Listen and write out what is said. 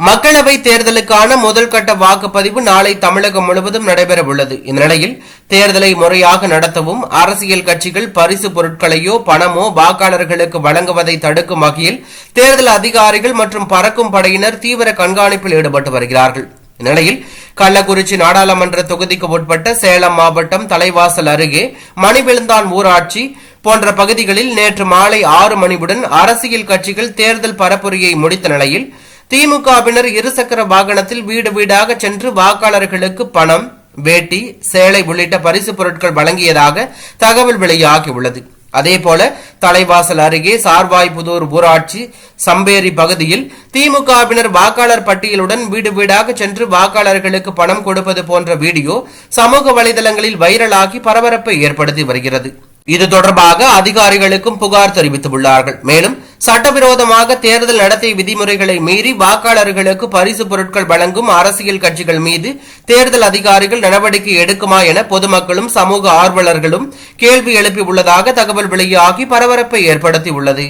மக்களவை தேர்தலுக்கான முதல் கட்ட வாக்குப்பதிவு நாளை தமிழகம் முழுவதும் நடைபெற உள்ளது இந்நிலையில் தேர்தலை முறையாக நடத்தவும் அரசியல் கட்சிகள் பரிசு பொருட்களையோ பணமோ வாக்காளர்களுக்கு வழங்குவதை தடுக்கும் வகையில் தேர்தல் அதிகாரிகள் மற்றும் பறக்கும் படையினர் தீவிர கண்காணிப்பில் ஈடுபட்டு வருகிறார்கள். இந்நிலையில் கள்ளக்குறிச்சி நாடாளுமன்ற தொகுதிக்கு உட்பட்ட சேலம் மாவட்டம் தலைவாசல் அருகே மணிவிழுந்தான் ஊராட்சி போன்ற பகுதிகளில் நேற்று மாலை ஆறு மணியுடன் அரசியல் கட்சிகள் தேர்தல் பரப்புரையை முடித்த நிலையில் திமுகவினர் இருசக்கர வாகனத்தில் வீடு வீடாக சென்று வாக்காளர்களுக்கு பணம் வேட்டி சேலை உள்ளிட்ட பரிசு பொருட்கள் வழங்கியதாக தகவல் வெளியாகியுள்ளது. அதேபோல தலைவாசல் அருகே சார்வாய்புதூர் ஊராட்சி சம்பேரி பகுதியில் திமுகவினர் வாக்காளர் பட்டியலுடன் வீடு வீடாக சென்று வாக்காளர்களுக்கு பணம் கொடுப்பது போன்ற வீடியோ சமூக வலைதளங்களில் வைரலாகி பரபரப்பை ஏற்படுத்தி வருகிறது. இது தொடர்பாக அதிகாரிகளுக்கும் புகார் தெரிவித்துள்ளார்கள். மேலும் சட்டவிரோதமாக தேர்தல் நடத்தை விதிமுறைகளை மீறி வாக்காளர்களுக்கு பரிசு பொருட்கள் வழங்கும் அரசியல் கட்சிகள் மீது தேர்தல் அதிகாரிகள் நடவடிக்கை எடுக்குமா என பொதுமக்களும் சமூக ஆர்வலர்களும் கேள்வி எழுப்பியுள்ளதாக தகவல் வெளியாகி பரபரப்பை ஏற்படுத்தியுள்ளது.